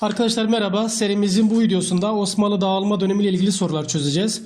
Arkadaşlar merhaba. Serimizin bu videosunda Osmanlı dağılma dönemiyle ilgili sorular çözeceğiz.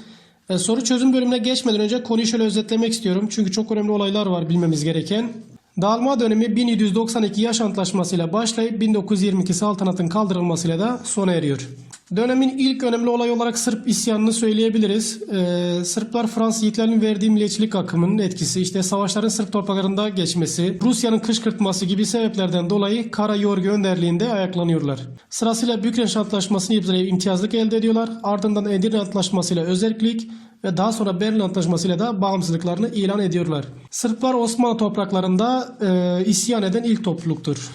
E, soru çözüm bölümüne geçmeden önce konuyu şöyle özetlemek istiyorum. Çünkü çok önemli olaylar var bilmemiz gereken. Dağılma dönemi 1792 yaş antlaşmasıyla başlayıp 1922 saltanatın kaldırılmasıyla da sona eriyor. Dönemin ilk önemli olay olarak Sırp isyanını söyleyebiliriz. Ee, Sırplar Fransız Yiğitlerinin verdiği milliyetçilik akımının etkisi, işte savaşların Sırp topraklarında geçmesi, Rusya'nın kışkırtması gibi sebeplerden dolayı Kara Yorgi önderliğinde ayaklanıyorlar. Sırasıyla Bükreş Antlaşması'nı imzalayıp imtiyazlık elde ediyorlar. Ardından Edirne Antlaşması'yla özellik ve daha sonra Berlin Antlaşması'yla da bağımsızlıklarını ilan ediyorlar. Sırplar Osmanlı topraklarında e, isyan eden ilk topluluktur.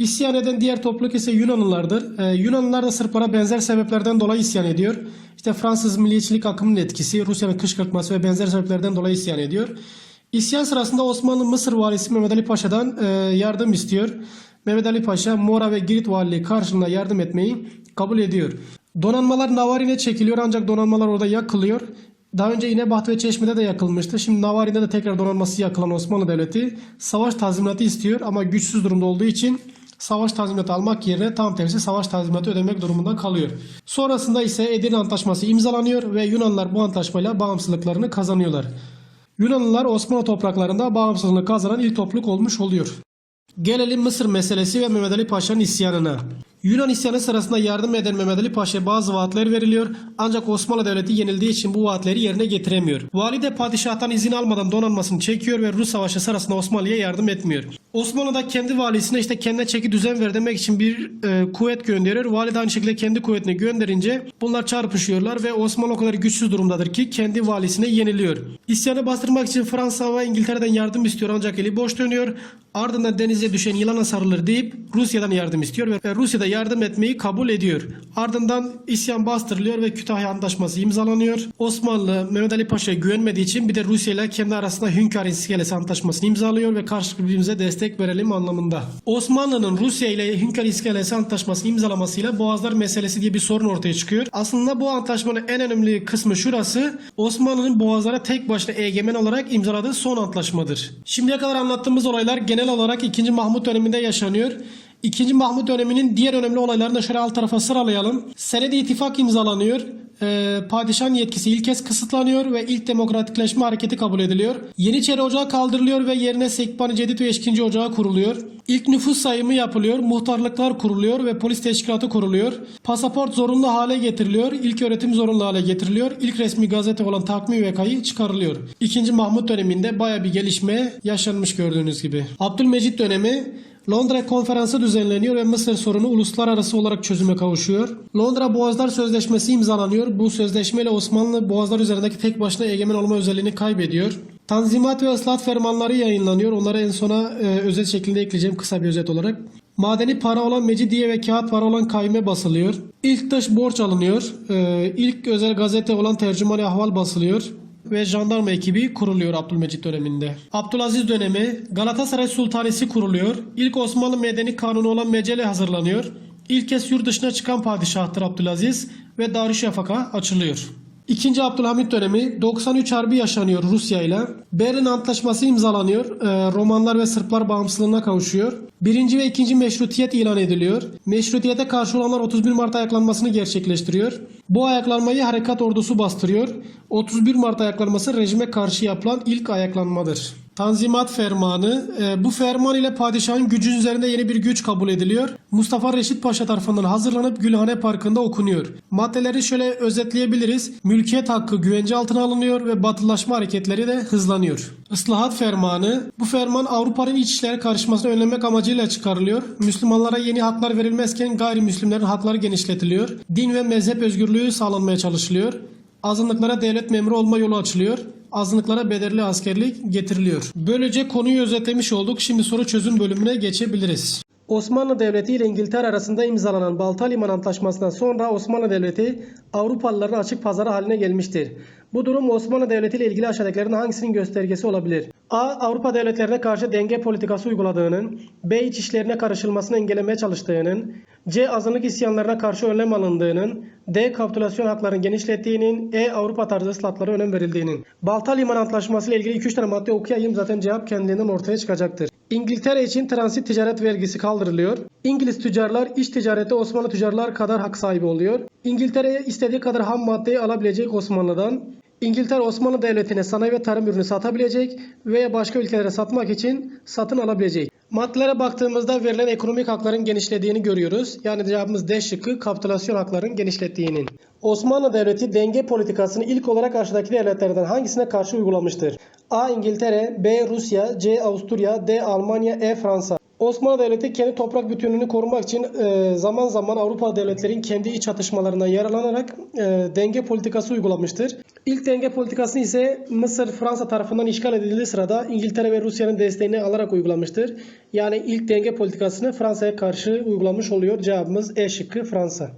İsyan eden diğer topluluk ise Yunanlılardır. Ee, Yunanlılar da Sırplara benzer sebeplerden dolayı isyan ediyor. İşte Fransız milliyetçilik akımının etkisi, Rusya'nın kışkırtması ve benzer sebeplerden dolayı isyan ediyor. İsyan sırasında Osmanlı Mısır valisi Mehmet Ali Paşa'dan e, yardım istiyor. Mehmet Ali Paşa Mora ve Girit valiliği karşılığında yardım etmeyi kabul ediyor. Donanmalar Navarin'e çekiliyor ancak donanmalar orada yakılıyor. Daha önce İnebaht ve Çeşme'de de yakılmıştı. Şimdi Navarin'de de tekrar donanması yakılan Osmanlı Devleti savaş tazminatı istiyor ama güçsüz durumda olduğu için savaş tazminatı almak yerine tam tersi savaş tazminatı ödemek durumunda kalıyor. Sonrasında ise Edirne Antlaşması imzalanıyor ve Yunanlılar bu antlaşmayla bağımsızlıklarını kazanıyorlar. Yunanlılar Osmanlı topraklarında bağımsızlığını kazanan ilk topluluk olmuş oluyor. Gelelim Mısır meselesi ve Mehmet Ali Paşa'nın isyanına. Yunan isyanı sırasında yardım eden Mehmet Ali Paşa'ya bazı vaatler veriliyor ancak Osmanlı Devleti yenildiği için bu vaatleri yerine getiremiyor. Valide padişahtan izin almadan donanmasını çekiyor ve Rus savaşı sırasında Osmanlı'ya yardım etmiyor. Osmanlı da kendi valisine işte kendine çeki düzen ver demek için bir e, kuvvet gönderiyor. Valide aynı şekilde kendi kuvvetini gönderince bunlar çarpışıyorlar ve Osmanlı o kadar güçsüz durumdadır ki kendi valisine yeniliyor. İsyanı bastırmak için Fransa ve İngiltere'den yardım istiyor ancak eli boş dönüyor. Ardından denize düşen yılana sarılır deyip Rusya'dan yardım istiyor ve Rusya'da yardım etmeyi kabul ediyor. Ardından isyan bastırılıyor ve Kütahya Antlaşması imzalanıyor. Osmanlı Mehmet Ali Paşa'ya güvenmediği için bir de Rusya ile kendi arasında Hünkar İskelesi Antlaşması'nı imzalıyor ve karşılıklı birbirimize destek verelim anlamında. Osmanlı'nın Rusya ile Hünkar İskelesi Antlaşması imzalamasıyla Boğazlar meselesi diye bir sorun ortaya çıkıyor. Aslında bu antlaşmanın en önemli kısmı şurası. Osmanlı'nın Boğazlara tek başına egemen olarak imzaladığı son antlaşmadır. Şimdiye kadar anlattığımız olaylar genel olarak 2. Mahmut döneminde yaşanıyor. İkinci Mahmut döneminin diğer önemli olaylarını da şöyle alt tarafa sıralayalım. Senedi ittifak imzalanıyor. Ee, padişahın yetkisi ilk kez kısıtlanıyor ve ilk demokratikleşme hareketi kabul ediliyor. Yeniçeri Ocağı kaldırılıyor ve yerine Sekbani Cedid ve Eşkinci Ocağı kuruluyor. İlk nüfus sayımı yapılıyor, muhtarlıklar kuruluyor ve polis teşkilatı kuruluyor. Pasaport zorunlu hale getiriliyor, ilk öğretim zorunlu hale getiriliyor. İlk resmi gazete olan Takvim Vekayı çıkarılıyor. İkinci Mahmut döneminde baya bir gelişme yaşanmış gördüğünüz gibi. Abdülmecit dönemi Londra konferansı düzenleniyor ve Mısır sorunu uluslararası olarak çözüme kavuşuyor. Londra Boğazlar Sözleşmesi imzalanıyor. Bu sözleşmeyle Osmanlı boğazlar üzerindeki tek başına egemen olma özelliğini kaybediyor. Tanzimat ve ıslahat fermanları yayınlanıyor. Onları en sona e, özet şeklinde ekleyeceğim kısa bir özet olarak. Madeni para olan mecidiye ve kağıt para olan kaime basılıyor. İlk dış borç alınıyor. E, ilk özel gazete olan tercüman ahval basılıyor ve jandarma ekibi kuruluyor Abdülmecit döneminde. Abdülaziz dönemi Galatasaray Sultanesi kuruluyor. İlk Osmanlı Medeni Kanunu olan Mecele hazırlanıyor. İlk kez yurt dışına çıkan padişahtır Abdülaziz ve Darüşşafaka açılıyor. İkinci Abdülhamit dönemi 93 Harbi yaşanıyor Rusya ile. Berlin Antlaşması imzalanıyor. Ee, Romanlar ve Sırplar bağımsızlığına kavuşuyor. Birinci ve ikinci meşrutiyet ilan ediliyor. Meşrutiyete karşı olanlar 31 Mart ayaklanmasını gerçekleştiriyor. Bu ayaklanmayı harekat ordusu bastırıyor. 31 Mart ayaklanması rejime karşı yapılan ilk ayaklanmadır. Tanzimat Fermanı. e, bu ferman ile padişahın gücün üzerinde yeni bir güç kabul ediliyor. Mustafa Reşit Paşa tarafından hazırlanıp Gülhane Parkı'nda okunuyor. Maddeleri şöyle özetleyebiliriz. Mülkiyet hakkı güvence altına alınıyor ve batılaşma hareketleri de hızlanıyor. Islahat Fermanı. Bu ferman Avrupa'nın iç işlere karışmasını önlemek amacıyla çıkarılıyor. Müslümanlara yeni haklar verilmezken gayrimüslimlerin hakları genişletiliyor. Din ve mezhep özgürlüğü sağlanmaya çalışılıyor. Azınlıklara devlet memuru olma yolu açılıyor. Azınlıklara bedelli askerlik getiriliyor. Böylece konuyu özetlemiş olduk. Şimdi soru çözüm bölümüne geçebiliriz. Osmanlı Devleti ile İngiltere arasında imzalanan Balta Liman Antlaşması'ndan sonra Osmanlı Devleti Avrupalıların açık pazarı haline gelmiştir. Bu durum Osmanlı Devleti ile ilgili aşağıdakilerin hangisinin göstergesi olabilir? A. Avrupa devletlerine karşı denge politikası uyguladığının, B. iç işlerine karışılmasını engellemeye çalıştığının, C. Azınlık isyanlarına karşı önlem alındığının, D. Kapitülasyon haklarını genişlettiğinin, E. Avrupa tarzı ıslahatlara önem verildiğinin. Balta Liman Antlaşması ile ilgili 2-3 tane madde okuyayım zaten cevap kendiliğinden ortaya çıkacaktır. İngiltere için transit ticaret vergisi kaldırılıyor. İngiliz tüccarlar iç ticarette Osmanlı tüccarlar kadar hak sahibi oluyor. İngiltere'ye istediği kadar ham maddeyi alabilecek Osmanlı'dan. İngiltere Osmanlı Devleti'ne sanayi ve tarım ürünü satabilecek veya başka ülkelere satmak için satın alabilecek. Maddelere baktığımızda verilen ekonomik hakların genişlediğini görüyoruz. Yani cevabımız D şıkkı kapitülasyon hakların genişlettiğinin. Osmanlı Devleti denge politikasını ilk olarak aşağıdaki devletlerden hangisine karşı uygulamıştır? A. İngiltere, B. Rusya, C. Avusturya, D. Almanya, E. Fransa. Osmanlı Devleti kendi toprak bütünlüğünü korumak için e, zaman zaman Avrupa devletlerin kendi iç çatışmalarından yararlanarak e, denge politikası uygulamıştır. İlk denge politikasını ise Mısır Fransa tarafından işgal edildiği sırada İngiltere ve Rusya'nın desteğini alarak uygulamıştır. Yani ilk denge politikasını Fransa'ya karşı uygulamış oluyor. Cevabımız E şıkkı Fransa.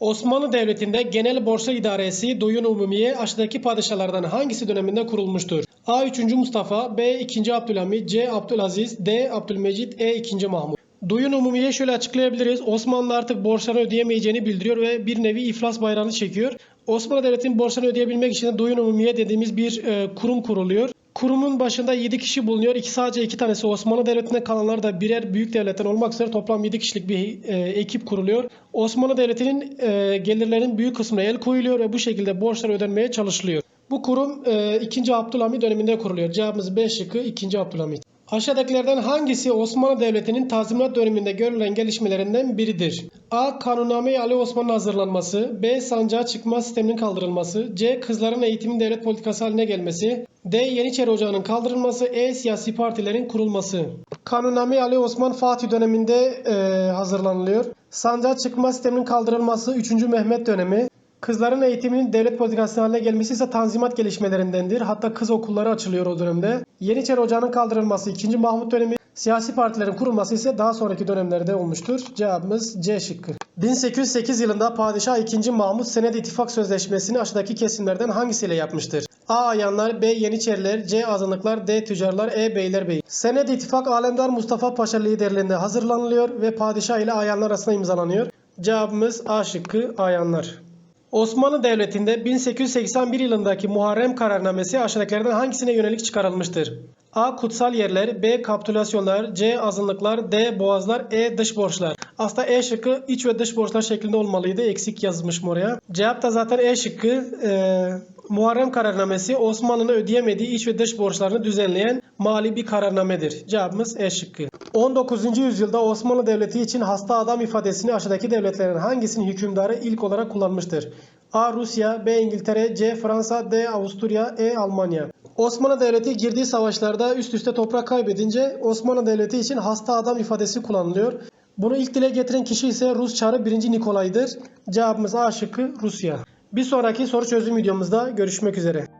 Osmanlı Devleti'nde genel borçlar idaresi Duyun Umumiye aşağıdaki padişahlardan hangisi döneminde kurulmuştur? A. 3. Mustafa B. 2. Abdülhamit C. Abdülaziz D. Abdülmecit E. 2. Mahmut Duyun Umumiye şöyle açıklayabiliriz. Osmanlı artık borçlarını ödeyemeyeceğini bildiriyor ve bir nevi iflas bayrağını çekiyor. Osmanlı Devleti'nin borçlarını ödeyebilmek için de Duyun Umumiye dediğimiz bir e, kurum kuruluyor. Kurumun başında 7 kişi bulunuyor. İki sadece iki tanesi Osmanlı Devleti'nde kalanlar da birer büyük devletten olmak üzere toplam 7 kişilik bir e, ekip kuruluyor. Osmanlı Devleti'nin e, gelirlerinin büyük kısmına el koyuluyor ve bu şekilde borçlar ödenmeye çalışılıyor. Bu kurum e, 2. Abdülhamit döneminde kuruluyor. Cevabımız B şıkkı 2. Abdülhamit. Aşağıdakilerden hangisi Osmanlı Devleti'nin tazminat döneminde görülen gelişmelerinden biridir? A. Kanunname-i Ali Osman'ın hazırlanması. B. Sancağa çıkma sisteminin kaldırılması. C. Kızların eğitimin devlet politikası haline gelmesi. D. Yeniçeri Ocağı'nın kaldırılması. E. Siyasi partilerin kurulması. Kanunname-i Ali Osman Fatih döneminde e, hazırlanılıyor. Sancağa çıkma sisteminin kaldırılması 3. Mehmet dönemi. Kızların eğitiminin devlet politikası haline gelmesi ise tanzimat gelişmelerindendir. Hatta kız okulları açılıyor o dönemde. Yeniçeri Ocağı'nın kaldırılması 2. Mahmut dönemi. Siyasi partilerin kurulması ise daha sonraki dönemlerde olmuştur. Cevabımız C şıkkı. 1808 yılında Padişah 2. Mahmut Senet İttifak Sözleşmesi'ni aşağıdaki kesimlerden hangisiyle yapmıştır? A. Ayanlar, B. Yeniçeriler, C. Azınlıklar, D. Tüccarlar, E. Beylerbeyi. Senet İttifak Alemdar Mustafa Paşa liderliğinde hazırlanılıyor ve padişah ile ayanlar arasında imzalanıyor. Cevabımız A şıkkı ayanlar. Osmanlı Devleti'nde 1881 yılındaki Muharrem kararnamesi aşağıdakilerden hangisine yönelik çıkarılmıştır? A. Kutsal yerler, B. Kapitülasyonlar, C. Azınlıklar, D. Boğazlar, E. Dış borçlar. Aslında E şıkkı iç ve dış borçlar şeklinde olmalıydı. Eksik yazmışım oraya. Cevap da zaten E şıkkı. Ee, Muharrem kararnamesi Osmanlı'nın ödeyemediği iç ve dış borçlarını düzenleyen mali bir kararnamedir. Cevabımız E şıkkı. 19. yüzyılda Osmanlı Devleti için hasta adam ifadesini aşağıdaki devletlerin hangisinin hükümdarı ilk olarak kullanmıştır? A. Rusya, B. İngiltere, C. Fransa, D. Avusturya, E. Almanya. Osmanlı Devleti girdiği savaşlarda üst üste toprak kaybedince Osmanlı Devleti için hasta adam ifadesi kullanılıyor. Bunu ilk dile getiren kişi ise Rus Çarı 1. Nikolay'dır. Cevabımız A şıkkı Rusya. Bir sonraki soru çözüm videomuzda görüşmek üzere.